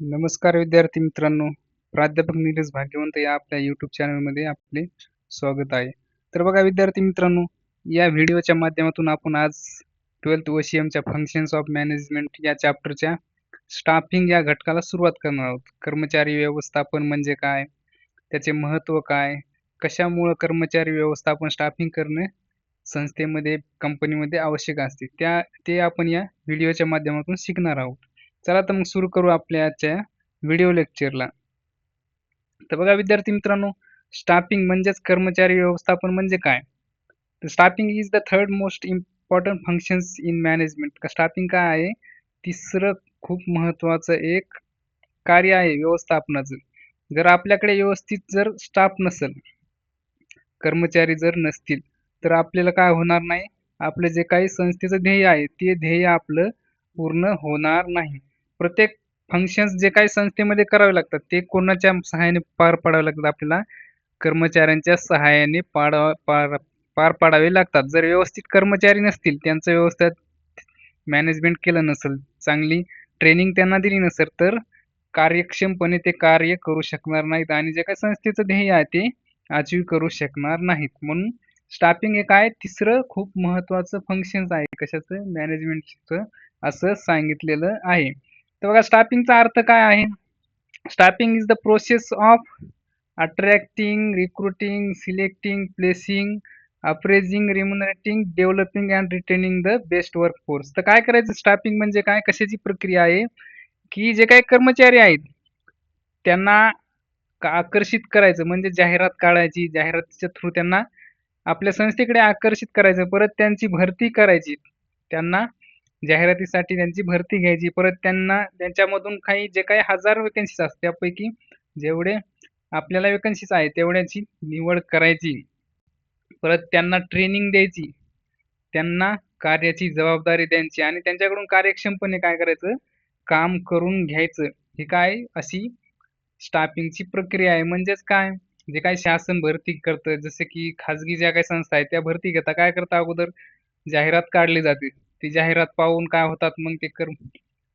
नमस्कार विद्यार्थी मित्रांनो. प्राध्यापक निलेश भाग्यवंत या आपल्या यूट्यूब चॅनलमध्ये आपले स्वागत आहे. तर बघा विद्यार्थी मित्रांनो या व्हिडिओच्या माध्यमातून आपण आज ट्वेल्थ ओशीएमच्या फंक्शन्स ऑफ मॅनेजमेंट या चॅप्टरच्या स्टाफिंग या घटकाला सुरुवात करणार आहोत. कर्मचारी व्यवस्थापन म्हणजे काय? त्याचे महत्त्व काय? कशामुळं कर्मचारी व्यवस्थापन स्टाफिंग करणे संस्थेमध्ये कंपनीमध्ये आवश्यक असते? त्या ते आपण या व्हिडिओच्या माध्यमातून शिकणार आहोत. चला तर मग सुरू करू आपल्या आजच्या व्हिडिओ लेक्चरला तर बघा विद्यार्थी मित्रांनो स्टाफिंग म्हणजेच कर्मचारी व्यवस्थापन म्हणजे काय? तर staffing is the third most important functions in management staffing काय आहे? तिसरं खूप महत्त्वाचं एक कार्य आहे व्यवस्थापनाचं. जर आपल्याकडे व्यवस्थित जर स्टाफ नसेल कर्मचारी जर नसतील तर आपल्याला काय होणार नाही? आपलं जे काही संस्थेचं ध्येय आहे ते ध्येय आपलं पूर्ण होणार नाही. प्रत्येक फंक्शन्स जे काही संस्थेमध्ये करावे लागतात ते कोणाच्या सहाय्याने पार पाडावे लागतात आपल्याला? कर्मचाऱ्यांच्या सहाय्याने पाडा पार पार पाडावे लागतात. जर व्यवस्थित कर्मचारी नसतील त्यांचं व्यवस्थित मॅनेजमेंट केलं नसेल चांगली ट्रेनिंग त्यांना दिली नसेल तर कार्यक्षमपणे ते कार्य करू शकणार नाहीत आणि जे काही संस्थेचं ध्येय आहे ते अचीव करू शकणार नाहीत. म्हणून स्टाफिंग एक आहे. तिसरं खूप महत्त्वाचं फंक्शन्स आहे. कशाचं? मॅनेजमेंटचं असं सांगितलेलं आहे. तर बघा स्टाफिंगचा अर्थ काय आहे? Staffing is the process of attracting recruiting selecting placing appraising remunerating developing and retaining the best work force तर काय करायचं? स्टाफिंग म्हणजे काय? कशाची प्रक्रिया आहे? की जे काही कर्मचारी आहेत त्यांना आकर्षित करायचं? म्हणजे जाहिरात काढायची जाहिरातीच्या थ्रू त्यांना आपल्या संस्थेकडे आकर्षित करायचं. परत त्यांची भरती करायची. त्यांना जाहिरातीसाठी त्यांची भरती घ्यायची. परत त्यांना त्यांच्यामधून काही जे काही हजार वेकन्सीज असतात त्यापैकी जेवढे आपल्याला वेकन्सीज आहे तेवढ्याची निवड करायची. परत त्यांना ट्रेनिंग द्यायची. त्यांना कार्याची जबाबदारी द्यायची. आणि त्यांच्याकडून कार्यक्षमपणे काय करायचं? काम करून घ्यायचं. हे काय अशी स्टाफिंगची प्रक्रिया आहे. म्हणजेच काय? जे काय शासन भरती करतं जसे की खाजगी ज्या काही संस्था आहेत त्या भरती घेता. काय करता अगोदर? जाहिरात काढली जाते. ती जाहिरात पाहून काय होतात मग ते कर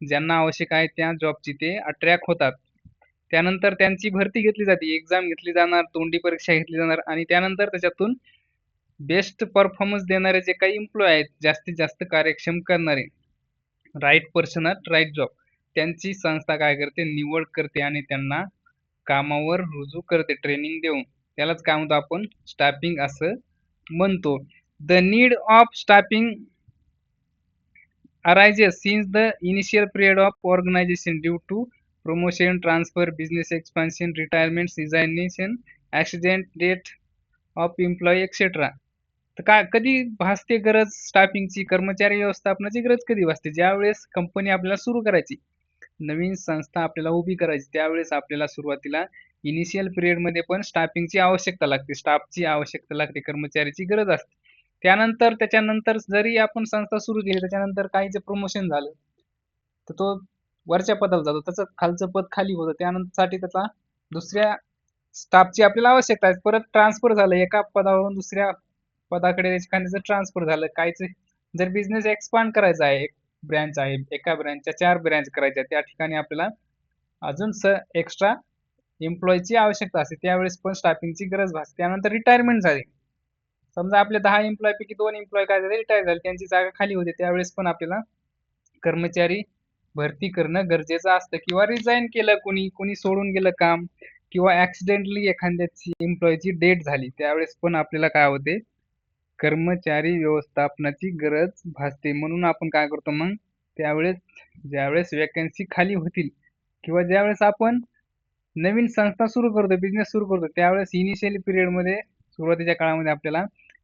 ज्यांना आवश्यक आहे त्या जॉबची ते अट्रॅक्ट होतात. त्यानंतर त्यांची भरती घेतली जाते एक्झाम घेतली जाणार तोंडी परीक्षा घेतली जाणार आणि त्यानंतर त्याच्यातून बेस्ट परफॉर्मन्स देणारे जे काही एम्प्लॉय आहेत जास्तीत जास्त कार्यक्षम करणारे right person at right job त्यांची संस्था काय करते? निवड करते आणि त्यांना कामावर रुजू करते ट्रेनिंग देऊन. त्यालाच काय म्हणतो आपण? स्टाफिंग असं म्हणतो. The need of staffing arises since the initial period of organization due to promotion, transfer, business expansion, retirement, resignation, accident, death of employee, etc. तर का कधी भासते गरज स्टाफिंगची कर्मचारी व्यवस्थापनाची गरज कधी भासते? ज्यावेळेस कंपनी आपल्याला सुरू करायची नवीन संस्था आपल्याला उभी करायची त्यावेळेस आपल्याला सुरुवातीला इनिशियल पिरियडमध्ये पण स्टाफिंगची आवश्यकता लागते. स्टाफची आवश्यकता लागते कर्मचाऱ्याची गरज असते. त्यानंतर त्याच्यानंतर जरी आपण संस्था सुरू केली त्याच्यानंतर काहीचे प्रमोशन झालं तर तो वरच्या पदाला जातो. त्याचं खालचं पद खाली होतं. त्यानंतरसाठी त्याचा दुसऱ्या स्टाफची आपल्याला आवश्यकता आहे. परत ट्रान्सफर झालं. एका पदावरून दुसऱ्या पदाकडे एखाद्याचं ट्रान्सफर झालं. काहीच जर बिझनेस एक्सपांड करायचा आहे एक ब्रँच आहे एका ब्रँचच्या चार ब्रँच करायच्या त्या ठिकाणी आपल्याला अजून स एक्स्ट्रा एम्प्लॉईची आवश्यकता असते. त्यावेळेस पण स्टाफिंगची गरज भासते. त्यानंतर रिटायरमेंट झाली. समजा आपल्या दहा एम्प्लॉय पैकी दोन एम्प्लॉय काय झाले रिटायर झाले त्यांची जागा खाली होते त्यावेळेस पण आपल्याला कर्मचारी भरती करणं गरजेचं असतं. किंवा रिझाईन केलं कोणी कोणी सोडून गेलं काम किंवा ऍक्सिडेंटली एखाद्याची एम्प्लॉयची डेट झाली त्यावेळेस पण आपल्याला काय होते? कर्मचारी व्यवस्थापनाची गरज भासते. म्हणून आपण काय करतो मग? त्यावेळेस ज्यावेळेस वॅकन्सी खाली होतील किंवा ज्यावेळेस आपण नवीन संस्था सुरू करतो बिझनेस सुरू करतो त्यावेळेस इनिशियल पिरियडमध्ये सुरुवातीच्या काळामध्ये आपल्याला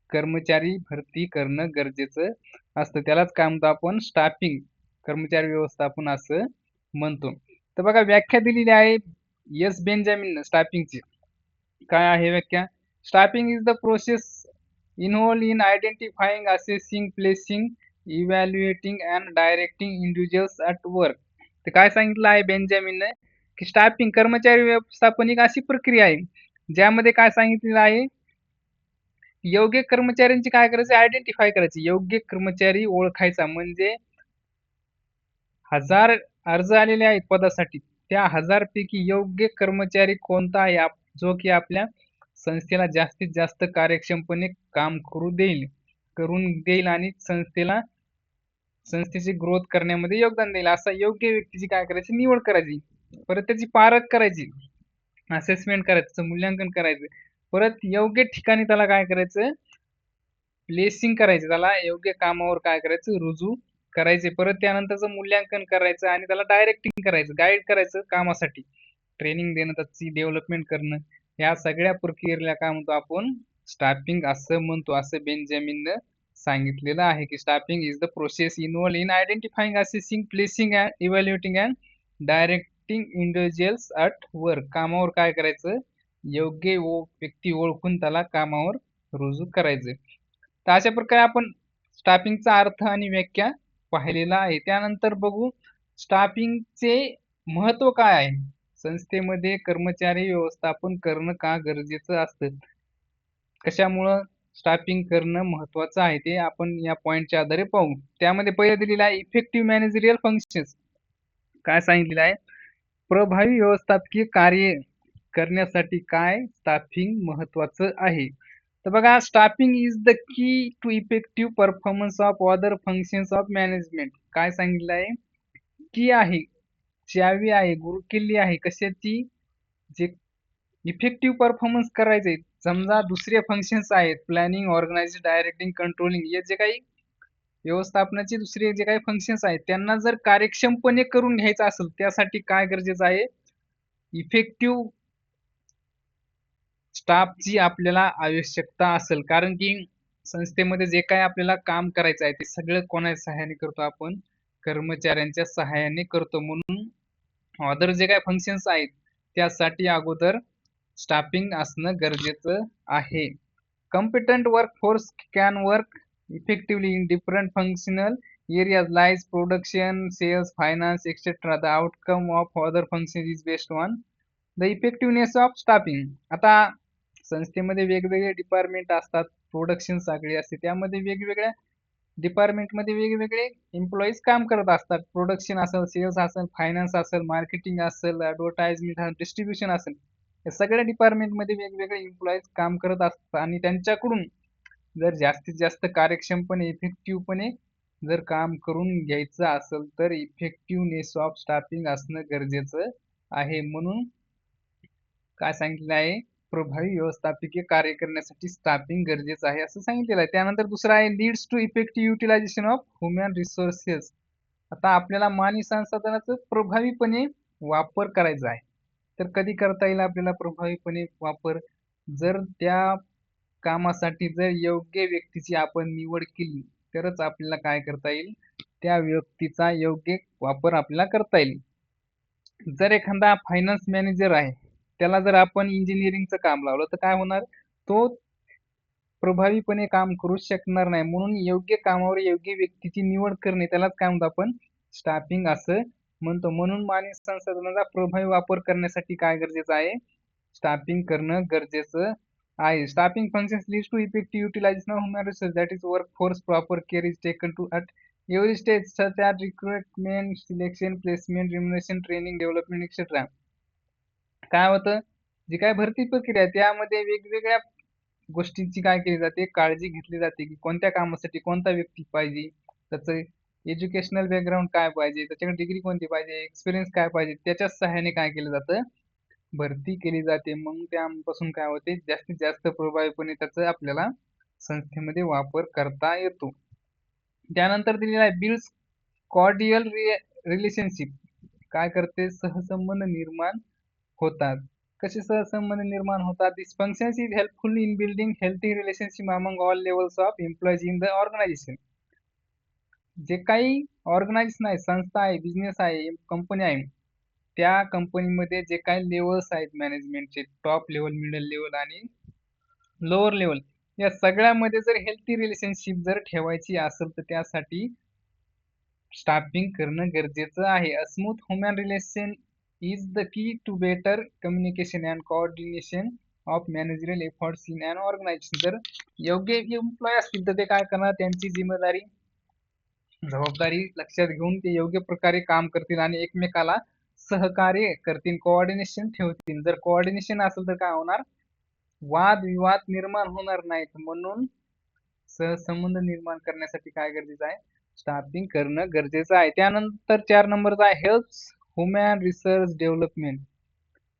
कर्मचारी भरती करणं गरजेचं असतं. त्यालाच काय म्हणतो आपण? स्टाफिंग कर्मचारी व्यवस्थापन असं म्हणतो. तर बघा व्याख्या दिलेली आहे यस बेंजामिन स्टाफिंगची. काय आहे व्याख्या? Staffing is the process involve in identifying assessing placing evaluating and directing individuals at work तर काय सांगितलं आहे बेंजामिनने? की स्टाफिंग कर्मचारी व्यवस्थापन एक अशी प्रक्रिया आहे ज्यामध्ये काय सांगितलेलं आहे? योग्य कर्मचाऱ्यांची काय करायचं? आयडेंटिफाय करायची. योग्य कर्मचारी ओळखायचा. म्हणजे हजार अर्ज आलेले आहेत पदासाठी. त्या हजार पैकी योग्य कर्मचारी कोणता आहे? आप- जो की आपल्या संस्थेला जास्तीत जास्त कार्यक्षमपणे काम करू देईल करून देईल आणि संस्थेला संस्थेची ग्रोथ करण्यामध्ये योगदान देईल. असा योग्य व्यक्तीची काय करायची? निवड करायची. परत त्याची पारख करायची. असेसमेंट करायचं. मूल्यांकन करायचं. परत योग्य ठिकाणी त्याला काय करायचं? प्लेसिंग करायचं. त्याला योग्य कामावर काय करायचं? रुजू करायचे. परत त्यानंतरचं मूल्यांकन करायचं आणि त्याला डायरेक्टिंग करायचं. गाईड करायचं कामासाठी. ट्रेनिंग देणं त्याची डेव्हलपमेंट करणं. या सगळ्या प्रक्रियेला काय म्हणतो आपण स्टाफिंग असं म्हणतो असं बेंजामिननं सांगितलेलं आहे की staffing is the process involve in identifying assessing placing and evaluating and directing individuals at work कामावर काय करायचं? योग्य ओ व्यक्ती ओळखून त्याला कामावर रुजू करायचं. तर अशा प्रकारे आपण स्टाफिंगचा अर्थ आणि व्याख्या पाहिलेला आहे. त्यानंतर बघू स्टाफिंगचे महत्त्व काय आहे? संस्थेमध्ये कर्मचारी व्यवस्थापन करणं का गरजेचं असतं? कशामुळं स्टाफिंग करणं महत्वाचं आहे ते आपण या पॉईंटच्या आधारे पाहू. त्यामध्ये पहिलं दिलेलं आहे इफेक्टिव्ह मॅनेजरियल फंक्शन्स काय सांगितलेलं आहे? प्रभावी व्यवस्थापकीय कार्य करण्यासाठी काय स्टाफिंग महत्वाचं आहे? तर बघा staffing is the key to effective performance of other functions of management काय सांगितलं आहे? की आहे. चावी आहे गुरुकिल्ली आहे. कशाची? जे इफेक्टिव्ह परफॉर्मन्स करायचे समजा दुसरे फंक्शन्स आहेत प्लॅनिंग ऑर्गनायझ डायरेक्टिंग कंट्रोलिंग हे जे काही व्यवस्थापनाचे दुसरे जे काही फंक्शन्स आहेत त्यांना जर कार्यक्षमपणे करून घ्यायचं असेल त्यासाठी काय गरजेचं आहे? इफेक्टिव्ह स्टाफची आपल्याला आवश्यकता असेल. कारण की संस्थेमध्ये जे काही आपल्याला काम करायचं आहे ते सगळं कोणाच्या सहाय्याने करतो आपण? कर्मचाऱ्यांच्या सहाय्याने करतो. म्हणून अदर जे काय फंक्शन्स आहेत त्यासाठी अगोदर स्टाफिंग असणं गरजेचं आहे. Competent work force can work effectively in different functional areas lies production sales finance etc the outcome of other functions is based on the effectiveness of staffing आता संस्थेमध्ये वेगवेगळे डिपार्टमेंट असतात. प्रोडक्शन सगळी असते. त्यामध्ये वेगवेगळ्या डिपार्टमेंटमध्ये वेगवेगळे एम्प्लॉईज काम करत असतात. प्रोडक्शन असेल सेल्स असेल फायनान्स असेल मार्केटिंग असेल ॲडव्हर्टाइजमेंट असेल डिस्ट्रीब्युशन असेल. या सगळ्या डिपार्टमेंटमध्ये वेगवेगळे एम्प्लॉईज काम करत असतात. आणि त्यांच्याकडून जर जास्तीत जास्त कार्यक्षमपणे इफेक्टिव्हपणे जर काम करून घ्यायचं असेल तर इफेक्टिव्हनेस ऑफ स्टाफिंग असणं गरजेचं आहे. म्हणून काय सांगितलं आहे? प्रभावी व्यवस्थापकीय कार्य करण्यासाठी स्टाफिंग गरजेचं आहे असं सांगितलेलं आहे. त्यानंतर दुसरं आहे leads to effective utilization of human resources आता आपल्याला मानवी संसाधनाचं प्रभावीपणे वापर करायचा आहे. तर कधी करता येईल आपल्याला प्रभावीपणे वापर? जर त्या कामासाठी जर योग्य व्यक्तीची आपण निवड केली तरच आपल्याला काय करता येईल? त्या व्यक्तीचा योग्य वापर आपल्याला करता येईल. जर एखादा फायनान्स मॅनेजर आहे त्याला जर आपण इंजिनिअरिंग च काम लावलं तर काय होणार? तो प्रभावीपणे काम करू शकणार नाही. म्हणून योग्य कामावर योग्य व्यक्तीची निवड करणे त्यालाच काय म्हणतो आपण? स्टाफिंग असं म्हणतो. म्हणून मानवी संसाधनाचा प्रभावी वापर करण्यासाठी काय गरजेचं आहे? स्टाफिंग करणं गरजेचं आहे. Staffing function lead to effective utilization of human resource that is work force proper care is taken to at every stage sir त्या recruitment selection placement remuneration training development etcetera काय होतं? जी काय भरती प्रक्रिया आहे त्यामध्ये वेगवेगळ्या गोष्टींची काय केली जाते? काळजी घेतली जाते की कोणत्या कामासाठी कोणता व्यक्ती पाहिजे? त्याचं एज्युकेशनल बॅकग्राऊंड काय पाहिजे? त्याच्याकडे डिग्री कोणती पाहिजे? एक्सपिरियन्स काय पाहिजे? त्याच्या सहाय्याने काय केलं जातं? भरती केली जाते. मग त्यापासून काय होते? जास्तीत जास्त प्रभावीपणे त्याचा आपल्याला संस्थेमध्ये वापर करता येतो. त्यानंतर दिलेला आहे बिल्स कॉर्डियल रिलेशनशिप काय करते? सहसंबंध निर्माण होतात. कसे सहसंबंध निर्माण होतात? This functions is helpful in building healthy relationship among all levels of employees in the organization जे काही ऑर्गनायझेशन आहे संस्था आहे बिझनेस आहे कंपनी आहे त्या कंपनीमध्ये जे काही लेवल्स आहेत मॅनेजमेंटचे टॉप लेवल मिडल लेवल आणि लोअर लेवल या सगळ्यामध्ये जर हेल्थी रिलेशनशिप जर ठेवायची असेल तर त्यासाठी स्टाफिंग करणं गरजेचं आहे. A smooth human relation is the key to better communication and coordination of managerial efforts in and organization जर योग्य एम्प्लॉय असतील तर ते काय करणार? त्यांची जिम्मेदारी जबाबदारी लक्षात घेऊन ते योग्य प्रकारे काम करतील आणि एकमेकाला सहकार्य करतील कोऑर्डिनेशन ठेवतील. जर कोऑर्डिनेशन असेल तर काय होणार? वाद विवाद निर्माण होणार नाहीत. म्हणून सहसंबंध निर्माण करण्यासाठी काय गरजेचं आहे? स्टाफिंग करणं गरजेचं आहे. त्यानंतर चार नंबरचा आहे हेल्प ह्युमॅन रिसर्च डेव्हलपमेंट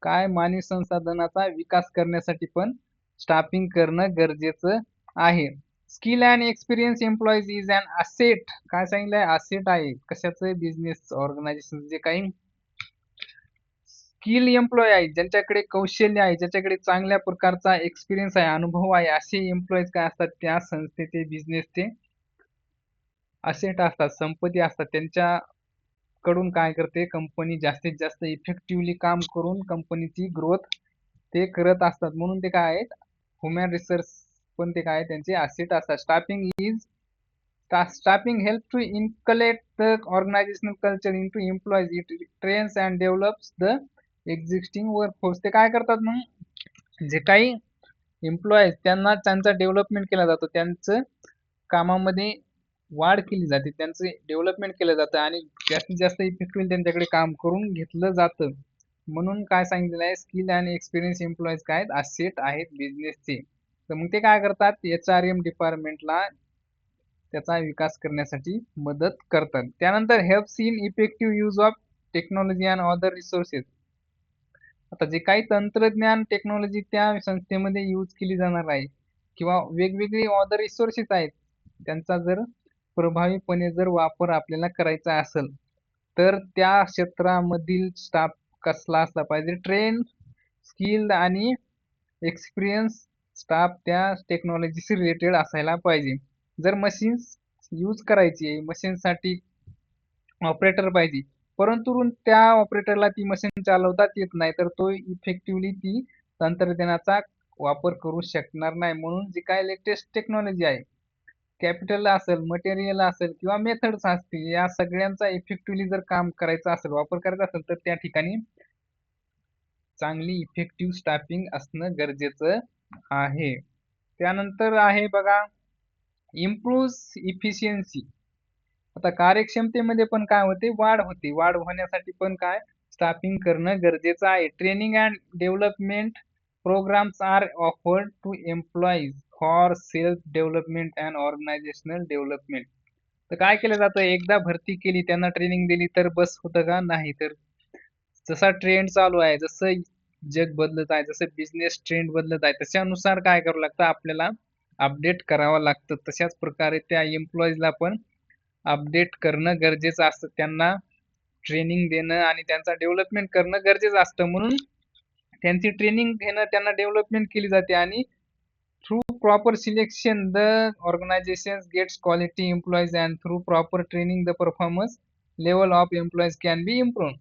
काय मानवी संसाधनाचा विकास करण्यासाठी पण स्टाफिंग करणं गरजेचं आहे. Skill and experience employees is and asset काय सांगितलंय? असेट आहे. कशाचं? बिझनेस ऑर्गनायझेशन जे काही. स्किल एम्प्लॉय आहे. ज्यांच्याकडे कौशल्य आहे ज्याच्याकडे चांगल्या प्रकारचा एक्सपिरियन्स आहे अनुभव आहे असे एम्प्लॉईज काय असतात? त्या संस्थेचे बिझनेसचे असेट असतात संपत्ती असतात. त्यांच्या कडून काय करते? कंपनी जास्तीत जास्त इफेक्टिव्हली काम करून कंपनीची ग्रोथ ते करत असतात. म्हणून ते काय आहेत? ह्युमॅन रिसर्च पण ते काय त्यांचे असेट असतात. Staffing is staffing help to inculcate the organizational culture into employees it trains and develops the existing workforce ते काय करतात मग? जे काही एम्प्लॉईज त्यांना त्यांचा डेव्हलपमेंट केला जातो. त्यांचं कामामध्ये वाढ केली जाते. त्यांचं डेव्हलपमेंट केलं जातं आणि जास्तीत जास्त इफेक्टिव्ह त्यांच्याकडे काम करून घेतलं जातं. म्हणून काय सांगितलेलं आहे स्किल आणि एक्सपिरियन्स एम्प्लॉईज काय आहेत? असेट आहेत बिझनेसचे तर मग ते काय करतात? एच आर एम डिपार्टमेंटला त्याचा विकास करण्यासाठी मदत करतात. त्यानंतर have seen effective use of technology and other resources आता जे काही तंत्रज्ञान टेक्नॉलॉजी त्या संस्थेमध्ये यूज केली जाणार आहे किंवा वेगवेगळे अदर रिसोर्सेस आहेत त्यांचा जर प्रभावीपणे जर वापर आपल्याला करायचा असेल तर त्या क्षेत्रामधील स्टाफ कसला असला पाहिजे. ट्रेन स्किल आणि एक्सपिरियन्स स्टाफ त्या टेक्नॉलॉजीशी रिलेटेड असायला पाहिजे. जर मशीन्स यूज करायची आहे मशीनसाठी ऑपरेटर पाहिजे परंतु त्या ऑपरेटरला ती मशीन चालवताच येत नाही तर तो इफेक्टिव्हली ती तंत्रज्ञानाचा वापर करू शकणार नाही. म्हणून जी काय लेटेस्ट टेक्नॉलॉजी आहे कॅपिटल असेल मटेरियल असेल किंवा मेथड्स असतील या सगळ्यांचा इफेक्टिव्हली जर काम करायचं असेल वापर करायचा असेल तर त्या ठिकाणी चांगली इफेक्टिव्ह स्टाफिंग असणं गरजेचं आहे. त्यानंतर आहे बघा इम्प्रूव्ह इफिशियन्सी आता कार्यक्षमतेमध्ये पण काय होते? वाढ होते. वाढ होण्यासाठी पण काय? स्टाफिंग करणं गरजेचं आहे. Training and development programs are offered to employees for self development and organizational development तर काय केलं जातं? एकदा भरती केली त्यांना ट्रेनिंग दिली तर बस होतं का? नाही. तर जसा ट्रेंड चालू आहे जसं जग बदलत आहे जसं बिझनेस ट्रेंड बदलत आहे त्याच्यानुसार काय करावं लागतं? आपल्याला अपडेट करावं लागतं. तशाच प्रकारे त्या एम्प्लॉईजला पण अपडेट करणं गरजेचं असतं. त्यांना ट्रेनिंग देणं आणि त्यांचा डेव्हलपमेंट करणं गरजेचं असतं. म्हणून त्यांची ट्रेनिंग घेणं त्यांना डेव्हलपमेंट केली जाते आणि through proper selection the organization gets quality employees and through proper training the performance level of employees can be improve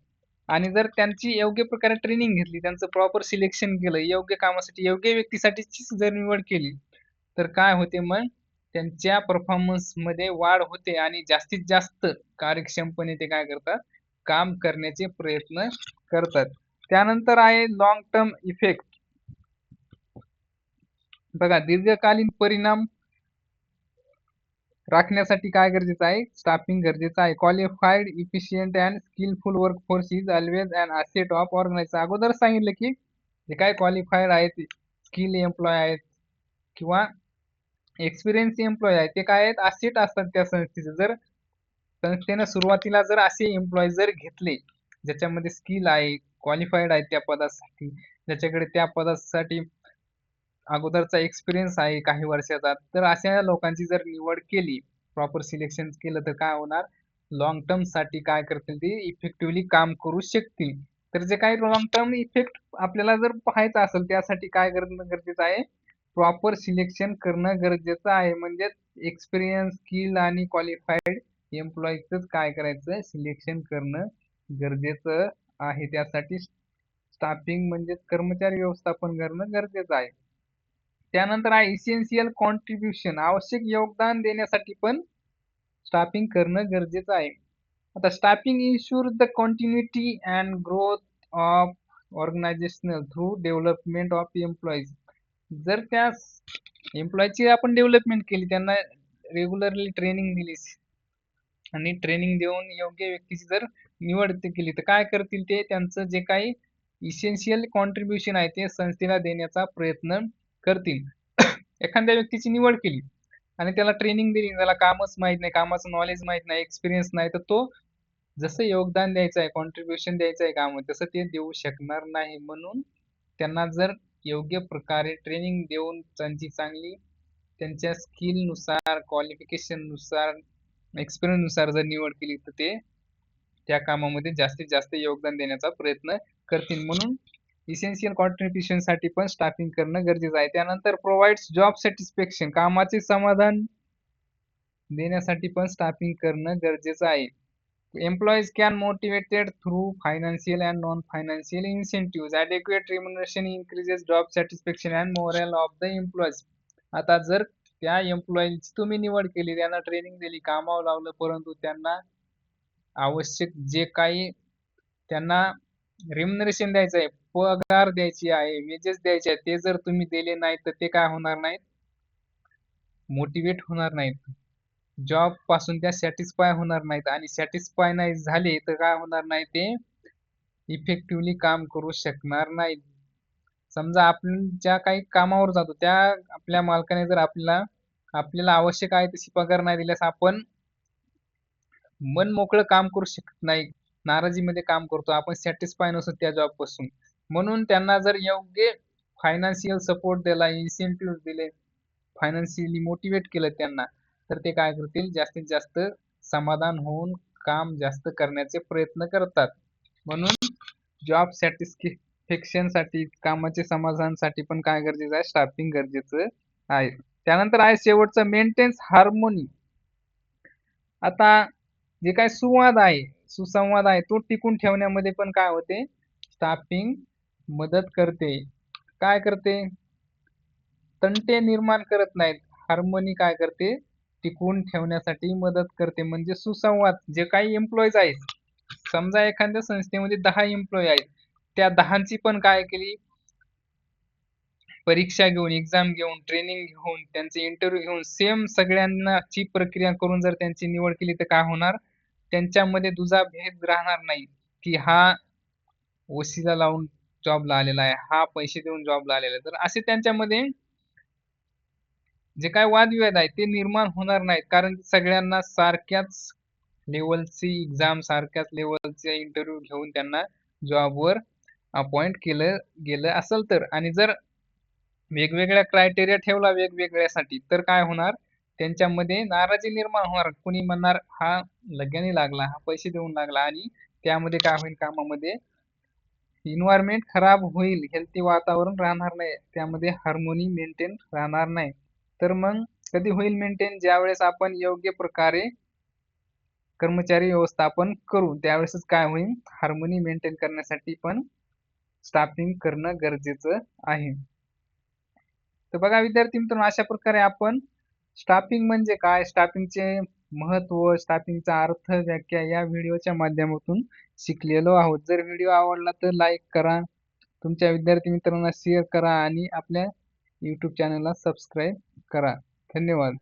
आणि जर त्यांची योग्य प्रकारे ट्रेनिंग घेतली त्यांचं प्रॉपर सिलेक्शन केलं योग्य कामासाठी योग्य व्यक्तीसाठीची जर निवड केली तर काय होते मग? त्यांच्या परफॉर्मन्समध्ये वाढ होते आणि जास्तीत जास्त कार्यक्षमपणे ते काय करतात? काम करण्याचे प्रयत्न करतात. त्यानंतर आहे लॉंग टर्म इफेक्ट बघा दीर्घकालीन परिणाम राखण्यासाठी काय गरजेचं आहे? स्टाफिंग गरजेचं आहे. Qualified efficient and skillful work force is always and asset of organization अगोदर सांगितलं की जे काय क्वालिफाईड आहेत स्किल एम्प्लॉय आहेत किंवा एक्सपिरियन्स एम्प्लॉय आहेत ते काय आहेत? असेट असतात त्या संस्थेचे. जर संस्थेनं सुरुवातीला जर असे एम्प्लॉय जर घेतले ज्याच्यामध्ये स्किल आहे क्वालिफाईड आहे त्या पदासाठी ज्याच्याकडे त्या पदासाठी अगोदरचा एक्सपिरियन्स आहे काही वर्षाचा. तर अशा लोकांची जर निवड केली प्रॉपर सिलेक्शन केलं तर काय होणार? लॉंग टर्मसाठी काय करतील ते? इफेक्टिव्हली काम करू शकतील. तर जे काही लॉंग टर्म इफेक्ट आपल्याला जर पाहायचं असेल त्यासाठी काय करणं गरजेचं आहे? प्रॉपर सिलेक्शन करणं गरजेचं आहे. म्हणजे एक्सपिरियन्स स्किल आणि क्वालिफाईड एम्प्लॉईच काय करायचं? सिलेक्शन करणं गरजेचं आहे. त्यासाठी स्टाफिंग म्हणजे कर्मचारी व्यवस्थापन करणं गरजेचं आहे. त्यानंतर आहे इसेन्शियल कॉन्ट्रीब्युशन आवश्यक योगदान देण्यासाठी पण स्टाफिंग करणं गरजेचं आहे. आता staffing insure the continuity and growth of organizational through development of employees जर त्या एम्प्लॉईची आपण डेव्हलपमेंट केली त्यांना रेग्युलरली ट्रेनिंग दिली आणि ट्रेनिंग देऊन योग्य व्यक्तीची जर निवड केली तर काय करतील ते? त्यांचं जे काही इसेन्शियल कॉन्ट्रीब्युशन आहे ते संस्थेला देण्याचा प्रयत्न करतील. एखाद्या व्यक्तीची निवड केली आणि त्याला ट्रेनिंग दिली त्याला कामच माहीत नाही कामाचं नॉलेज माहीत नाही एक्सपिरियन्स नाही तर तो जसं योगदान द्यायचं आहे कॉन्ट्रीब्युशन द्यायचं आहे काम तसं ते देऊ शकणार नाही. म्हणून त्यांना जर योग्य प्रकारे ट्रेनिंग देऊन त्यांची चांगली त्यांच्या स्किलनुसार क्वालिफिकेशननुसार एक्सपिरियन्सनुसार जर निवड केली तर ते त्या कामामध्ये जास्तीत जास्त योगदान देण्याचा प्रयत्न करतील. म्हणून इसेन्शियल कॉन्ट्रीब्युशनसाठी पण स्टाफिंग करणं गरजेचं आहे. त्यानंतर प्रोव्हाइड्स जॉब सॅटिस्फॅक्शन कामाचे समाधान देण्यासाठी पण स्टाफिंग करणं गरजेचं आहे. Employees can motivated through financial and non financial incentive adequate remuneration increases job satisfaction and morale of the employees आता जर त्या एम्प्लॉईची तुम्ही निवड केली त्यांना ट्रेनिंग दिली कामावर लावलं परंतु त्यांना आवश्यक जे काही त्यांना रिम्युनरेशन द्यायचं आहे पगार द्यायची आहे वेजेस द्यायचे आहे ते जर तुम्ही दिले नाही तर ते काय होणार नाहीत? मोटिवेट होणार नाहीत. जॉबपासून त्या सॅटिस्फाय होणार नाहीत आणि सॅटिस्फाय नाही झाले तर काय होणार नाही ते? इफेक्टिव्हली काम करू शकणार नाहीत. समजा आपण ज्या काही कामावर जातो त्या आपल्या मालकाने जर आपल्याला आपल्याला आवश्यक आहे तशी पगार नाही दिल्यास आपण मन मोकळं काम करू शकत नाही. नाराजीमध्ये काम करतो. आपण सॅटिस्फाय नसतो त्या जॉबपासून. म्हणून त्यांना जर योग्य फायनान्शियल सपोर्ट दिला इन्सेंटिव्ह दिले फायनान्शियली मोटिवेट केलं त्यांना तर ते काय करतील? जास्तीत जास्त समाधान होऊन काम जास्त करण्याचे प्रयत्न करतात. म्हणून जॉब सॅटिस्फॅक्शनसाठी कामाचे समाधानासाठी पण काय गरजेचं आहे? स्टाफिंग गरजेचं आहे. त्यानंतर आहे शेवटचं मेंटेन्स हार्मोनी आता जे काय सुवाद आहे सुसंवाद आहे तो टिकून ठेवण्यामध्ये पण काय होते? स्टाफिंग मदत करते. काय करते? तंटे निर्माण करत नाहीत. हार्मोनी काय करते? टिकवून ठेवण्यासाठी मदत करते. म्हणजे सुसंवाद. जे काही एम्प्लॉईज आहेत. समजा एखाद्या संस्थेमध्ये दहा एम्प्लॉई आहेत. त्या दहांची पण काय केली? परीक्षा घेऊन एक्झाम घेऊन ट्रेनिंग घेऊन त्यांचे इंटरव्ह्यू घेऊन सेम सगळ्यांना ची प्रक्रिया करून जर त्यांची निवड केली तर काय होणार? त्यांच्यामध्ये दुजा भेद राहणार नाही. की हा ओसीला लावून जॉबला आलेला आहे हा पैसे देऊन जॉबला आलेला आहे. तर असे त्यांच्यामध्ये जे काय वादविवाद आहे ते निर्माण होणार नाहीत. कारण सगळ्यांना सारख्याच लेवलची एक्झाम सारख्याच लेवलचे इंटरव्ह्यू घेऊन त्यांना जॉबवर अपॉइंट केलं गेलं असेल तर. आणि जर वेगवेगळ्या क्रायटेरिया ठेवला वेगवेगळ्यासाठी तर काय होणार? त्यांच्यामध्ये नाराजी निर्माण होणार. कुणी म्हणणार हा लग्याने लागला हा पैसे देऊन लागला. आणि त्यामध्ये काय होईल? कामामध्ये इन्व्हायरमेंट खराब होईल हेल्थी वातावरण राहणार नाही त्यामध्ये हार्मोनी मेंटेन राहणार नाही. तर मग कधी होईल मेंटेन ज्यावेळेस आपण योग्य प्रकारे कर्मचारी व्यवस्थापन करू त्यावेळेसच काय होईल? हार्मोनी मेंटेन करण्यासाठी पण स्टाफिंग करणं गरजेचं आहे. तर बघा विद्यार्थी मित्रांनो अशा प्रकारे आपण स्टाफिंग म्हणजे काय? स्टाफिंगचे महत्त्व स्टाफिंगचा अर्थ व्याख्या या व्हिडिओच्या माध्यमातून शिकलेलो आहोत. जर व्हिडिओ आवडला तर लाईक करा. तुमच्या विद्यार्थी मित्रांना शेअर करा आणि आपल्या यूट्यूब चॅनलला सबस्क्राईब करा. धन्यवाद.